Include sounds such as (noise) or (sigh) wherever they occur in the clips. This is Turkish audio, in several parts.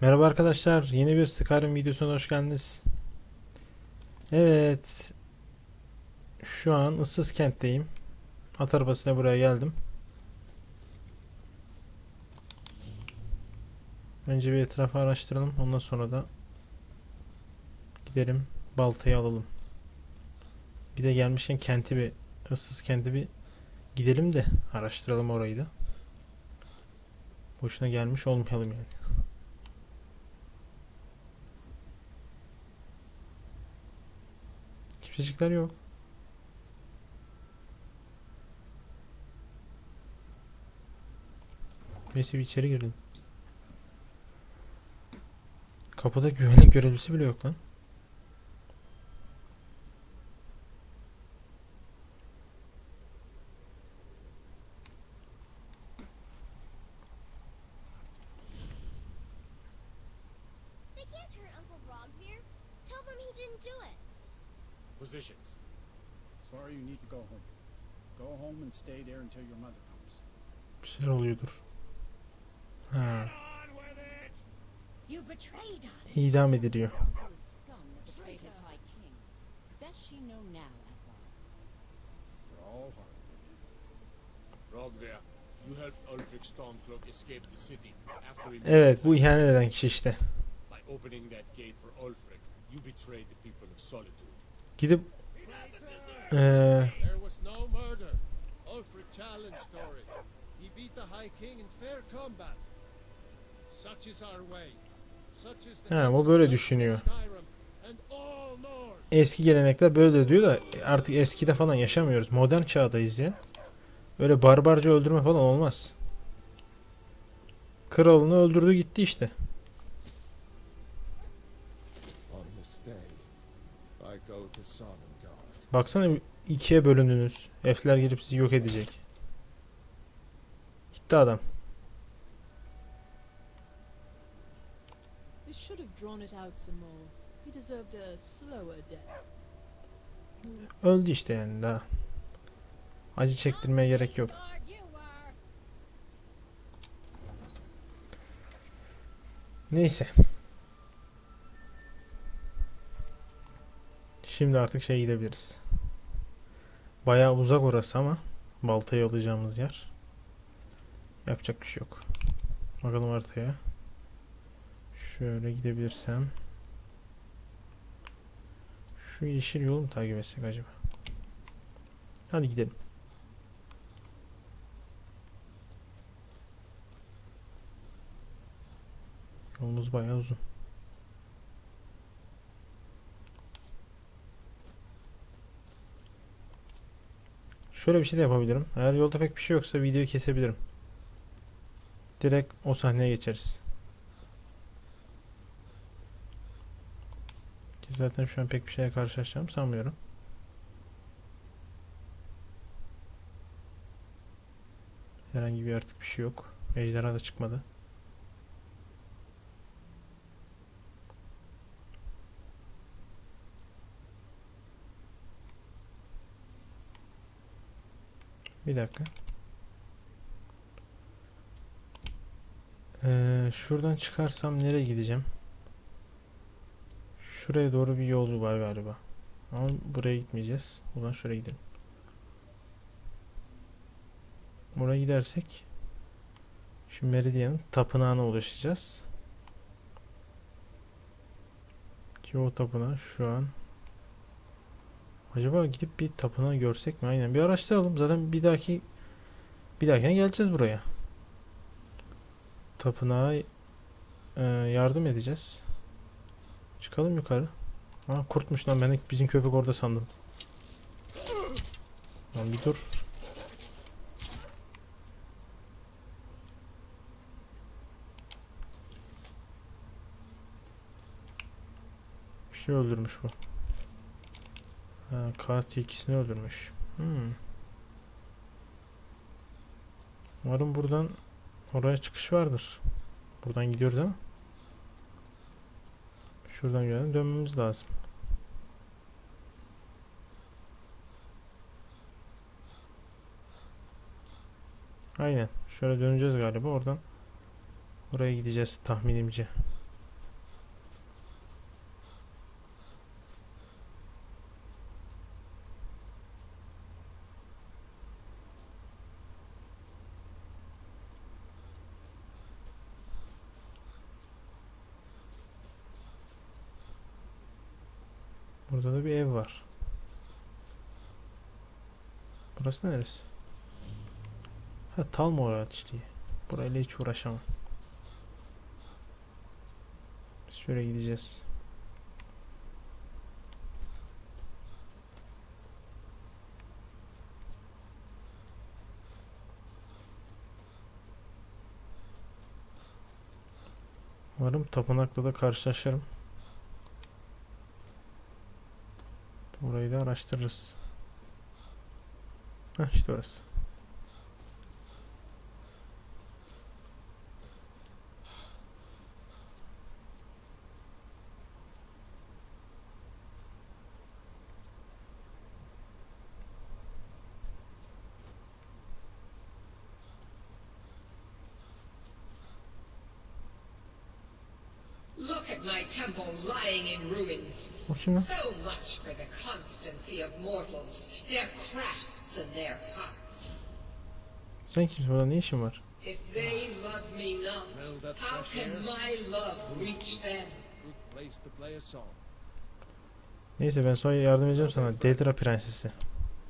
Merhaba arkadaşlar, yeni bir Skyrim videosuna hoş geldiniz. Evet, şu an ıssız kentteyim. At arabasıyla buraya geldim. Önce bir etrafı araştıralım, ondan sonra da gidelim baltayı alalım. Bir de gelmişken kenti bir, ıssız kenti bir gidelim de araştıralım orayı da. Boşuna gelmiş olmayalım yani. Kimsecikler yok. Neyse bir içeri girelim. Kapıda güvenlik görevlisi bile yok lan. Do it. Positions. Sorry you need to go home. Go home and stay there until your mother comes. Bir şeyler oluyordur. Ha! You betrayed us. idam ediliyor. Evet bu ihanet eden kişi işte. by opening that gate for Ulfric. You betrayed the people of Solitude. Gidip the Ha, o böyle düşünüyor. Eski gelenekler böyle diyor da artık eskide falan yaşamıyoruz. Modern çağdayız ya. Öyle barbarca öldürme falan olmaz. Kralını öldürdü gitti işte. On this day, I go to Sonnengard. Baksana ikiye bölündünüz. Elfler gelip sizi yok edecek. Gitti adam. Öldü işte yani daha. Acı çektirmeye gerek yok. Neyse. Şimdi artık şey gidebiliriz. Bayağı uzak orası ama baltayı alacağımız yer. Yapacak bir şey yok. Bakalım haritaya. Şöyle gidebilirsem. Şu yeşil yolu mu takip etsek acaba? Hadi gidelim. Yolumuz bayağı uzun. Şöyle bir şey de yapabilirim. Eğer yolda pek bir şey yoksa videoyu kesebilirim. Direkt o sahneye geçeriz. Ki zaten şu an pek bir şeye karşılaşacağım sanmıyorum. Herhangi bir artık bir şey yok. Ejderha da çıkmadı. Bir dakika. Ee, şuradan çıkarsam nereye gideceğim? Şuraya doğru bir yol var galiba. Ama buraya gitmeyeceğiz. Zaman şuraya gidelim. Buraya gidersek şu Meridian'ın tapınağına ulaşacağız. Ki o tapınağı şu an Acaba gidip bir tapınağı görsek mi? Aynen bir araştıralım. Zaten bir dahaki bir dahakine geleceğiz buraya. Tapınağa e, yardım edeceğiz. Çıkalım yukarı. Ha kurtmuş lan ben bizim köpek orada sandım. Lan bir dur. Bir şey öldürmüş bu. Ha, katil ikisini öldürmüş. Hmm. Umarım buradan oraya çıkış vardır. Buradan gidiyoruz ama. Şuradan gidelim dönmemiz lazım. Aynen. Şöyle döneceğiz galiba oradan. Oraya gideceğiz tahminimce. Burada da bir ev var. Burası neresi? Ha Talmor ağaçlığı. Burayla hiç uğraşamam. Biz şöyle gideceğiz. Umarım tapınakla da karşılaşırım. Burayı da araştırırız. Heh işte orası. At my temple lying in ruins. So much for the constancy of mortals, their crafts and their hearts. Sen kimsin? Burada ne işin var? If they love me not, how can my love reach them? Good place to play a song. Neyse ben sonra yardım edeceğim sana. Dedra prensesi.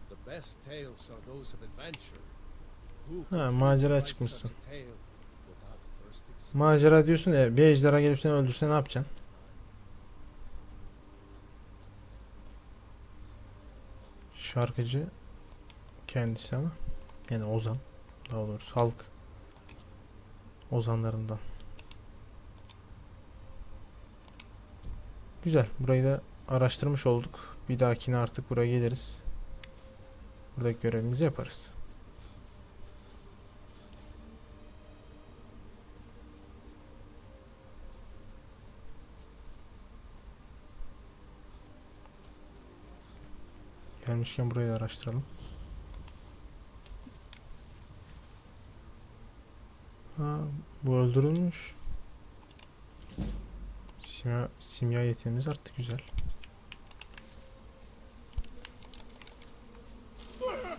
The best tales are those of adventure. Who Ha, macera çıkmışsın. Macera diyorsun ya bir ejderha gelip seni öldürse ne yapacaksın? Şarkıcı kendisi ama yani Ozan daha doğrusu halk ozanlarından. Güzel. Burayı da araştırmış olduk. Bir dahakine artık buraya geliriz. Buradaki görevimizi yaparız. Gelmişken burayı araştıralım. Ha, bu öldürülmüş. Simya, simya yeteneğimiz arttı güzel.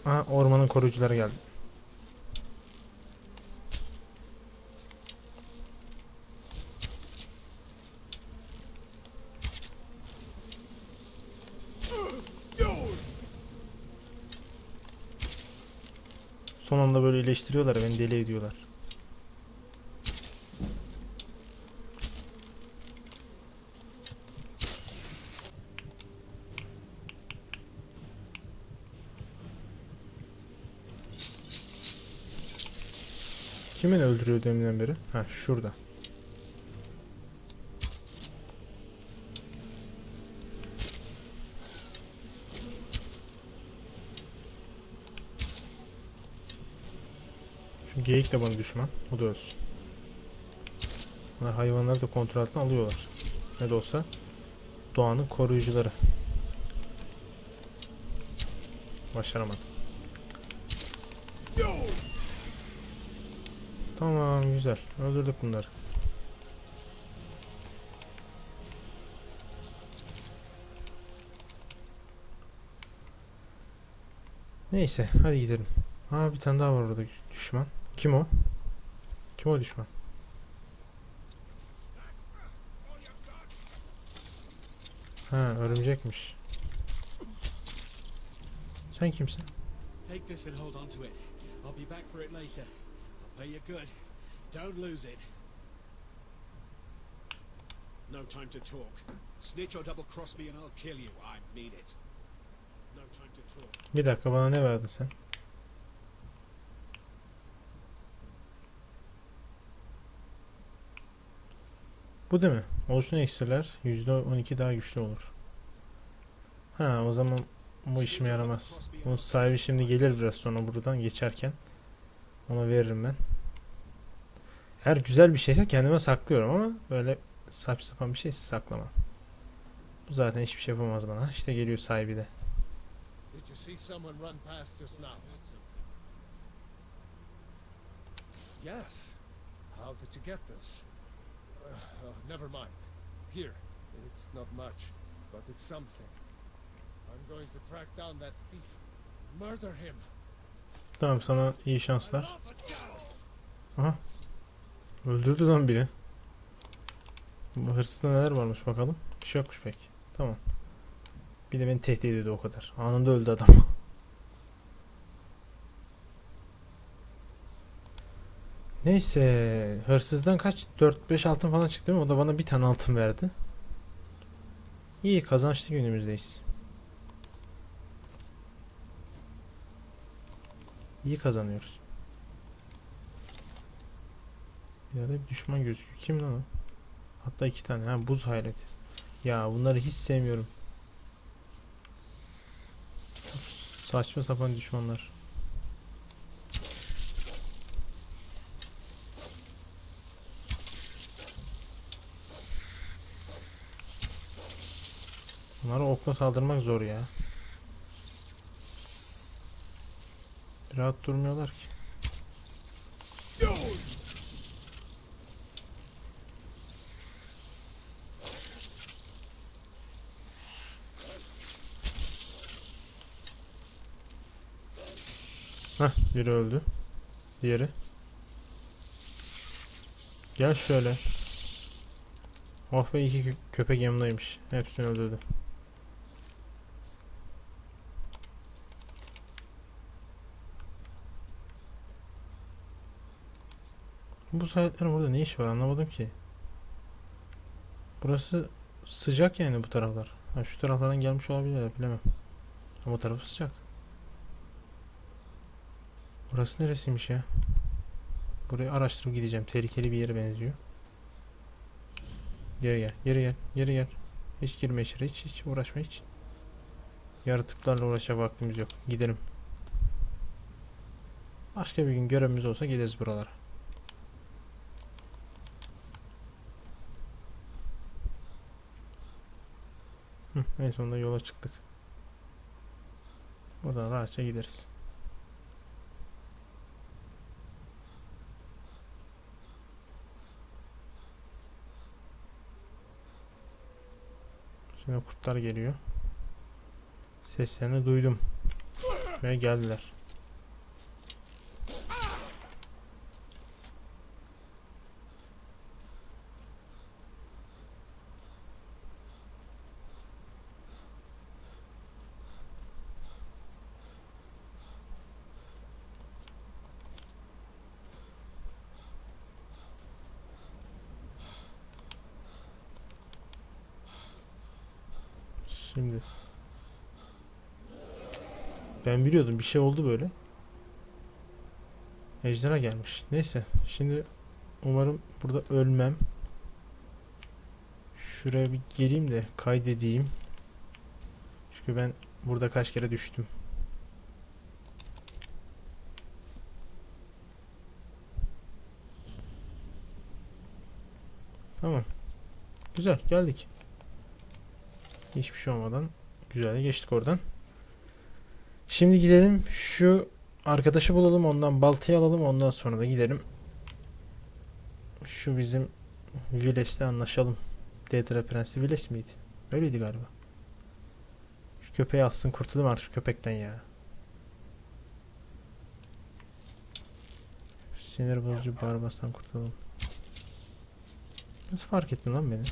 Ha, ormanın koruyucuları geldi. Son anda böyle iyileştiriyorlar beni deli ediyorlar. Kimin öldürüyor deminden beri? Ha şurada. Geyik de bana düşman. O da ölsün. Bunlar hayvanları da kontrol altına alıyorlar. Ne de olsa doğanın koruyucuları. Başaramadım. Tamam güzel. Öldürdük bunları. Neyse hadi gidelim. Ha bir tane daha var orada düşman. Kim o? Kim o düşman? Ha örümcekmiş. Sen kimsin? Take this and hold on to it. I'll be back for it later. I'll pay you good. Don't lose it. No time to talk. Snitch or double cross me and I'll kill you. I mean it. No time to talk. Bir dakika bana ne verdin sen? Bu değil mi? Olsun iksirler %12 daha güçlü olur. Ha o zaman bu işime yaramaz. Bunun sahibi şimdi gelir biraz sonra buradan geçerken. Ona veririm ben. Eğer güzel bir şeyse kendime saklıyorum ama böyle saç sapan bir şeyse saklamam. Bu zaten hiçbir şey yapamaz bana. İşte geliyor sahibi de. Yes. How did you get this? Uh, never mind. Here. It's not much, but it's something. I'm going to track down that thief. Murder him. Tamam sana iyi şanslar. Aha. Öldürdü lan biri. Bu hırsızda neler varmış bakalım. Bir şey yokmuş pek. Tamam. Bir de beni tehdit ediyordu o kadar. Anında öldü adam. (laughs) Neyse. Hırsızdan kaç? 4-5 altın falan çıktı mi? O da bana bir tane altın verdi. İyi kazançlı günümüzdeyiz. İyi kazanıyoruz. Yerde bir düşman gözüküyor. Kim lan o? Hatta iki tane. Ha buz hayreti. Ya bunları hiç sevmiyorum. Çok saçma sapan düşmanlar. Bunlara okla saldırmak zor ya. Rahat durmuyorlar ki. Hah biri öldü. Diğeri. Gel şöyle. Oh be iki kö- köpek yanımdaymış. Hepsini öldürdü. Bu saatlerin burada ne iş var anlamadım ki. Burası sıcak yani bu taraflar. Ha, şu taraflardan gelmiş olabilirler bilemem. Ama bu tarafı sıcak. Burası neresiymiş ya? Burayı araştırıp gideceğim. Tehlikeli bir yere benziyor. Geri gel, geri gel, geri gel. Hiç girme içeri, hiç hiç uğraşma hiç. Yaratıklarla uğraşa vaktimiz yok. Gidelim. Başka bir gün görevimiz olsa gideriz buralara. Hı, en sonunda yola çıktık. Buradan rahatça gideriz. Şimdi kurtlar geliyor. Seslerini duydum. Ve geldiler. Şimdi ben biliyordum bir şey oldu böyle. Ejderha gelmiş. Neyse şimdi umarım burada ölmem. Şuraya bir geleyim de kaydedeyim. Çünkü ben burada kaç kere düştüm. Tamam. Güzel geldik. Hiçbir şey olmadan güzel geçtik oradan. Şimdi gidelim şu arkadaşı bulalım ondan baltayı alalım ondan sonra da gidelim. Şu bizim Viles'le anlaşalım. Dedra Prensi Viles miydi? Öyleydi galiba. Şu köpeği alsın kurtulalım artık şu köpekten ya. Sinir bozucu bağırmasından kurtulalım. Nasıl fark ettin lan beni?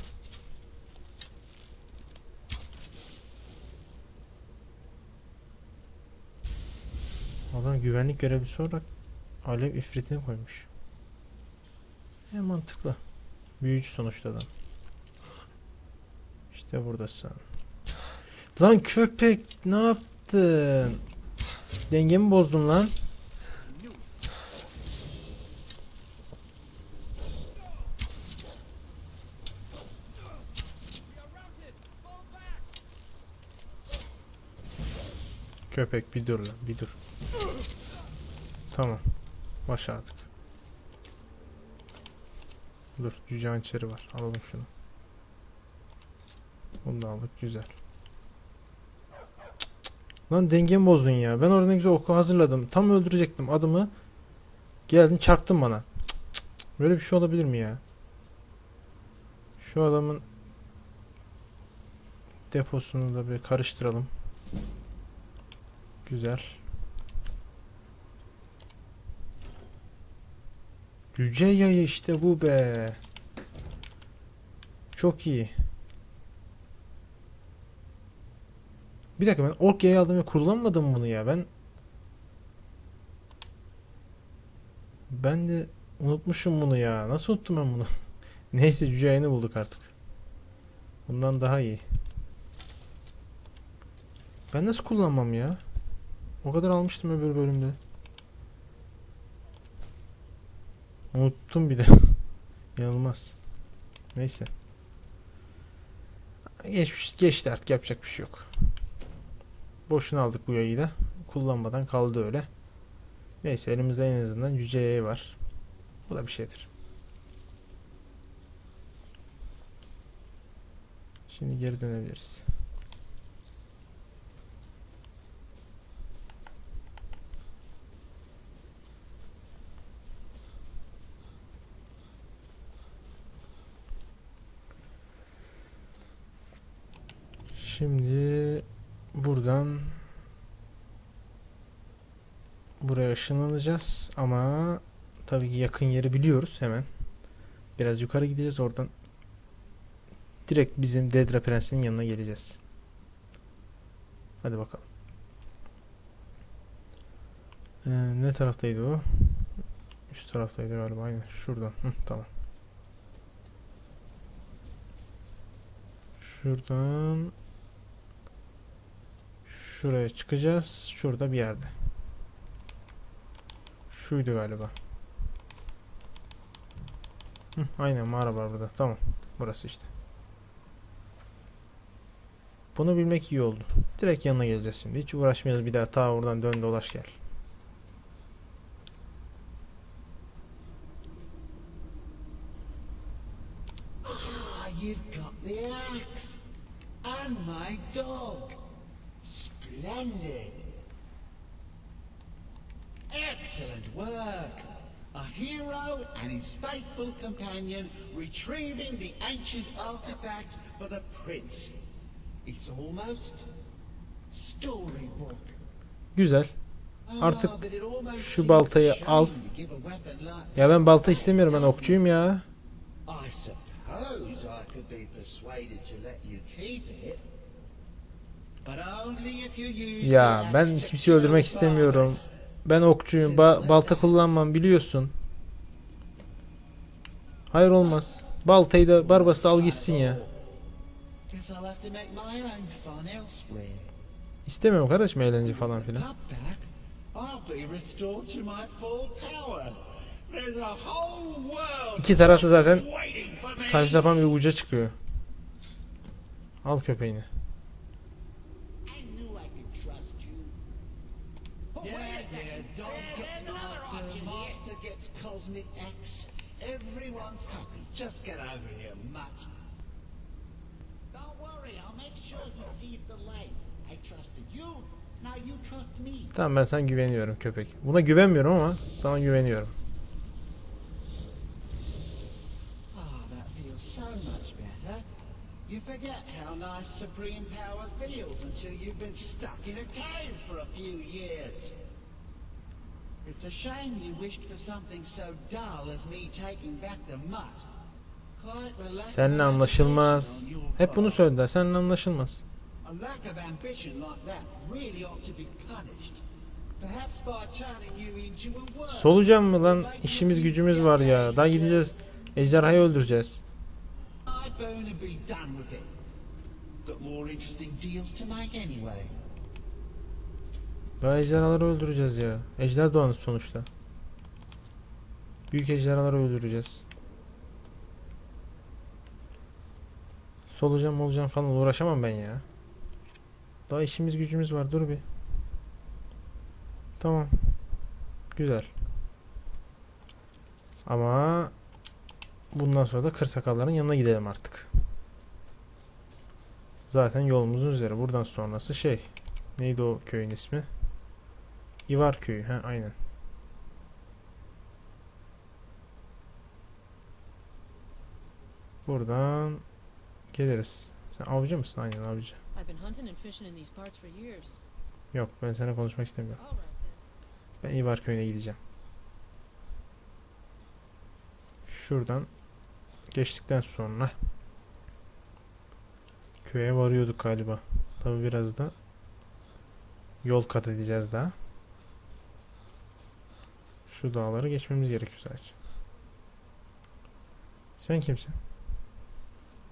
Adam güvenlik görevlisi olarak alev ifritini koymuş. E mantıklı. Büyücü sonuçta adam. İşte buradasın. Lan köpek ne yaptın? Dengemi bozdun lan. Köpek bir dur lan bir dur. Tamam. Başardık. Dur cüce hançeri var. Alalım şunu. Bunu da aldık. Güzel. Lan dengemi bozdun ya. Ben orada güzel oku hazırladım. Tam öldürecektim adımı. Geldin çarptın bana. Böyle bir şey olabilir mi ya? Şu adamın deposunu da bir karıştıralım. Güzel. Yüce yayı işte bu be. Çok iyi. Bir dakika ben ork yayı aldım ve kullanmadım bunu ya. Ben ben de unutmuşum bunu ya. Nasıl unuttum ben bunu? (laughs) Neyse cüce yayını bulduk artık. Bundan daha iyi. Ben nasıl kullanmam ya? O kadar almıştım öbür bölümde. Unuttum bir de. (laughs) İnanılmaz. Neyse. Geçmiş, geçti artık yapacak bir şey yok. Boşuna aldık bu yayı da. Kullanmadan kaldı öyle. Neyse elimizde en azından cüce yayı var. Bu da bir şeydir. Şimdi geri dönebiliriz. Şimdi buradan buraya ışınlanacağız ama tabii ki yakın yeri biliyoruz hemen. Biraz yukarı gideceğiz oradan direkt bizim Dedra Prens'in yanına geleceğiz. Hadi bakalım. Ee, ne taraftaydı o? Üst taraftaydı galiba aynen. Şuradan. Hı, tamam. Şuradan şuraya çıkacağız. Şurada bir yerde. Şuydu galiba. Hı, aynen mağara var burada. Tamam. Burası işte. Bunu bilmek iyi oldu. Direkt yanına geleceğiz şimdi. Hiç uğraşmayacağız bir daha. Ta oradan dön dolaş gel. Ah, you've got the axe. And my dog. Splendid. Excellent work. A hero and his faithful companion retrieving the ancient artifact for the prince. It's almost storybook. Güzel. Ah, Artık şu baltayı al. Ya ben balta istemiyorum. Ben okçuyum ya. I suppose I could be persuaded to let you keep it. But only if you use Ya ben kimseyi öldürmek istemiyorum. Ben okçuyum. Ba- balta kullanmam biliyorsun. Hayır olmaz. Baltayı da Barbas'ı da al gitsin ya. İstemiyorum kardeşim eğlence falan filan. İki tarafta zaten saçma sapan bir uca çıkıyor. Al köpeğini. Just get over here, mutt. Don't worry, I'll make sure he sees the light. I trusted you, now you trust me. Tamam ben sana güveniyorum köpek. Buna güvenmiyorum ama sana güveniyorum. Ah, that feels so much better. You forget how nice supreme power feels until you've been stuck in a cave for a few years. It's a shame you wished for something so dull as me taking back the mutt. Quite the lack of Seninle anlaşılmaz. Hep bunu söylediler. Seninle anlaşılmaz. Solucan mı lan? İşimiz gücümüz var ya. Daha gideceğiz. Ejderhayı öldüreceğiz. Daha ejderhaları öldüreceğiz ya. Ejder doğanı sonuçta. Büyük ejderhaları öldüreceğiz. Solucan molucan falan uğraşamam ben ya. Daha işimiz gücümüz var dur bir. Tamam. Güzel. Ama bundan sonra da kırsakalların yanına gidelim artık. Zaten yolumuzun üzeri. Buradan sonrası şey. Neydi o köyün ismi? İvar köyü. Ha aynen. Buradan geliriz. Sen avcı mısın? Aynen avcı. Yok ben seninle konuşmak istemiyorum. Ben İvar köyüne gideceğim. Şuradan geçtikten sonra köye varıyorduk galiba. Tabi biraz da yol kat edeceğiz daha. Şu dağları geçmemiz gerekiyor sadece. Sen kimsin?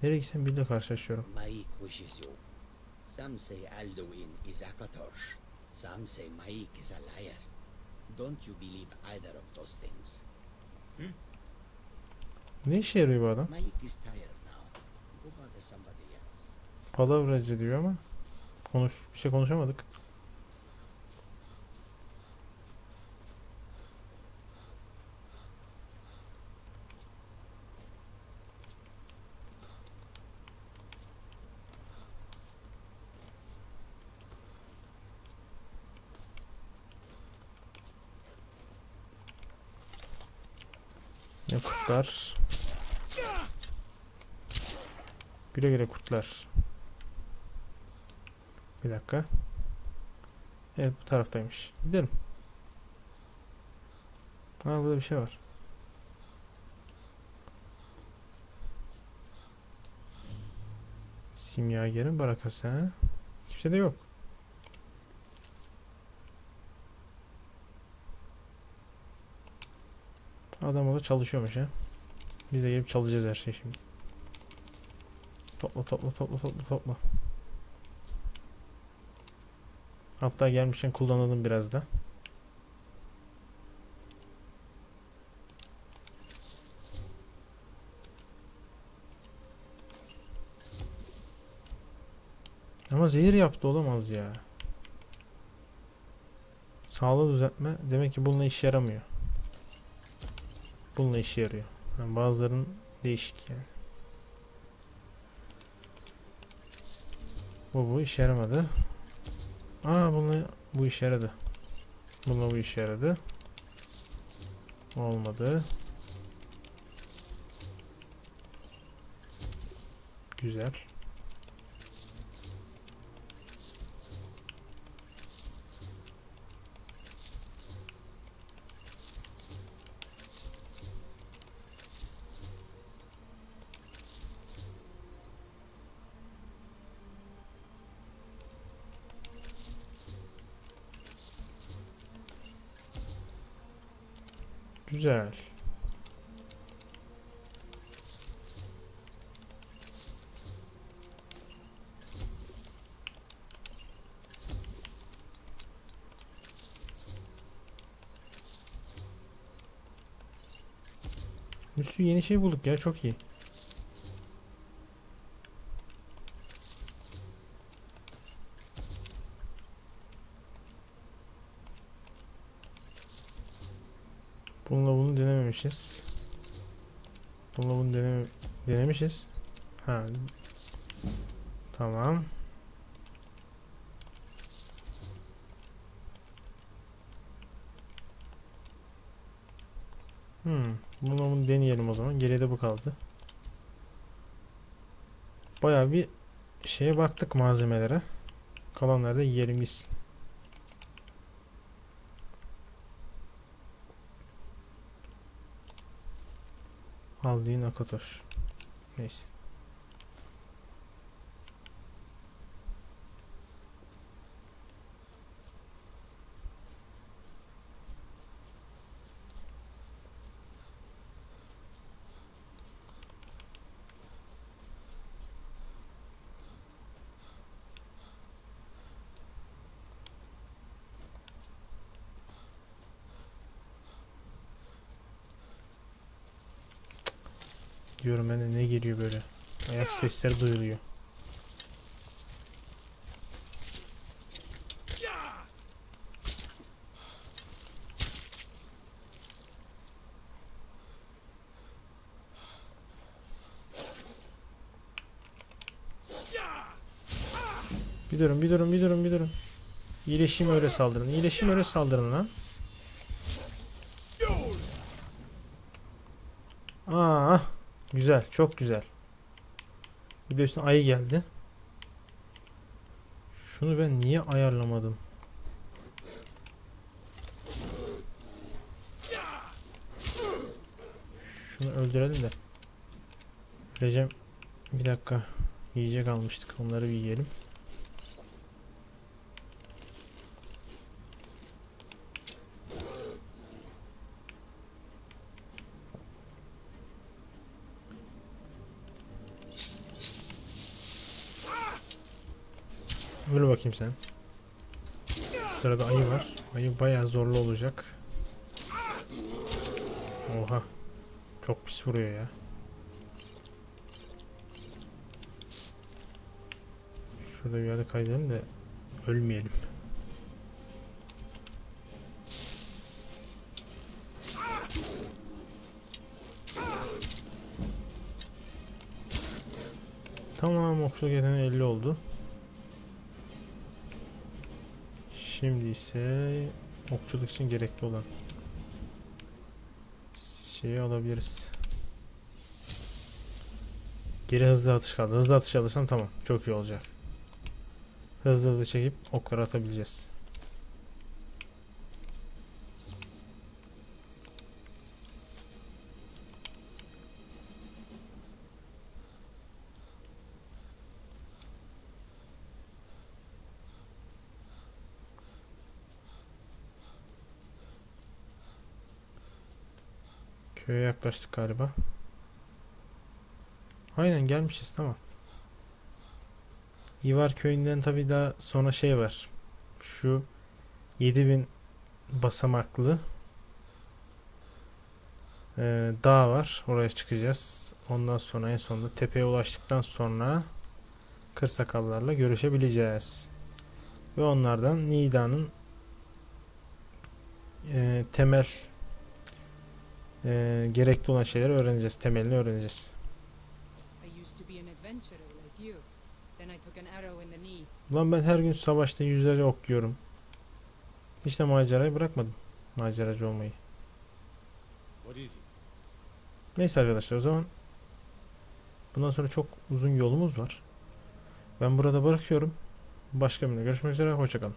Nereye gitsen biriyle karşılaşıyorum. Maik wishes you. Some say Alduin is Akatosh. Some say Maik is a liar. Don't you believe either of those things? Ne işe yarıyor bu adam? Maik is tired now. Go bother somebody else. Palavracı diyor ama konuş bir şey konuşamadık. Ne kurtlar? Güle güle kurtlar. Bir dakika. Evet bu taraftaymış. Gidelim. Ha burada bir şey var. Simyagerin barakası ha. Hiçbir şey de yok. Adam orada çalışıyormuş ha. Biz de gelip çalacağız her şeyi şimdi. Topla topla topla topla topla. Hatta gelmişken kullanalım biraz da. Ama zehir yaptı olamaz ya. Sağlığı düzeltme demek ki bununla iş yaramıyor. Bununla işe yarıyor. Yani bazılarının değişik yani. Bu bu işe yaramadı. Aa bununla bu işe yaradı. Bununla bu işe yaradı. Olmadı. Güzel. Güzel. Bir yeni şey bulduk ya çok iyi. Bununla bunu denememişiz. Bununla bunu deneme denemişiz. Ha. Tamam. Hmm. Bununla bunu deneyelim o zaman. Geride bu kaldı. Bayağı bir şeye baktık malzemelere. Kalanları da yiyelim gitsin. Aldiğin Akatoş. Neyse. Diyorum ben de ne geliyor böyle. Ayak sesleri duyuluyor. Bir durun bir durun bir durun bir durun. İyileşeyim öyle saldırın. İyileşeyim öyle saldırın lan. Aa, güzel, çok güzel. Bir de üstüne ayı geldi. Şunu ben niye ayarlamadım? Şunu öldürelim de. Recep bir dakika yiyecek almıştık. Onları bir yiyelim. Bakayım sen. Sırada ayı var. Ayı bayağı zorlu olacak. Oha. Çok pis vuruyor ya. Şurada bir yerde kaydedelim de ölmeyelim. Tamam okçuluk yeteneği 50 oldu. Şimdi ise okçuluk için gerekli olan şeyi alabiliriz. Geri hızlı atış kaldı. Hızlı atış alırsam tamam. Çok iyi olacak. Hızlı hızlı çekip okları atabileceğiz. Köye yaklaştık galiba. Aynen gelmişiz tamam. İvar köyünden tabi daha sonra şey var. Şu 7000 basamaklı eee, dağ var. Oraya çıkacağız. Ondan sonra en sonunda tepeye ulaştıktan sonra kırsakallarla görüşebileceğiz. Ve onlardan Nida'nın eee, temel eee, gerekli olan şeyleri öğreneceğiz. Temelini öğreneceğiz. I used to be an adventurer like you. Then I took an arrow in the knee. Ulan ben her gün savaşta yüzlerce ok yiyorum. Hiç de macerayı bırakmadım. Maceracı olmayı. Neyse arkadaşlar o zaman bundan sonra çok uzun yolumuz var. Ben burada bırakıyorum. Başka birine görüşmek üzere. Hoşçakalın.